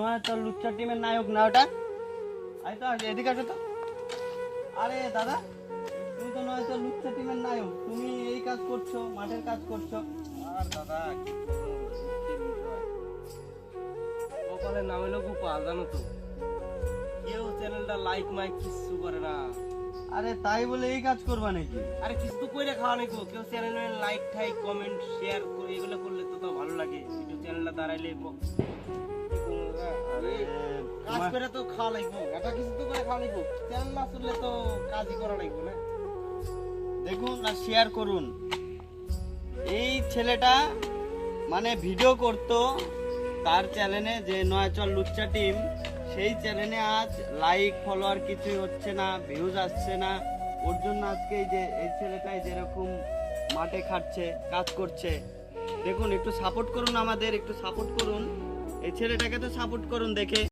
নয় তোর লুচ্চা টিমের নায়ক না ওটা? আয় তো এদিকে আসো তো। আরে দাদা তুমি তো নয় তো লুচ্চা টিমের নায়ক। তুমি এই কাজ করছ মাঠের কাজ করছ। আর দাদা। গোপালের নাম হলো গোপাল জানো তো। কেউ চ্যানেলটা লাইক মাইক কিছু করে না। আরে তাই বলে এই কাজ করবা নাকি? আরে কিছু তো কইরা খাওয়া নাকি কেউ চ্যানেলে লাইক ঠাইক কমেন্ট শেয়ার করে এগুলো করলে তো ভালো লাগে। একটু চ্যানেলটা দাঁড়াইলে কাজ করে তো খাওয়া লাগবো। এটা কিছু তো করে খাওয়া লাগবো। চ্যানেল না চললে তো কাজই করা লাগবো না। দেখুন আর শেয়ার করুন। এই ছেলেটা মানে ভিডিও করতো তার চ্যানেলে যে নয় চল লুচ্চা টিম সেই চ্যানেলে আজ লাইক ফলোয়ার কিছুই হচ্ছে না ভিউজ আসছে না। ওর জন্য আজকে এই যে এই ছেলেটাই যেরকম মাঠে খাটছে কাজ করছে। দেখুন একটু সাপোর্ট করুন আমাদের একটু সাপোর্ট করুন। এই ছেলেটাকে তো সাপোর্ট করুন দেখে।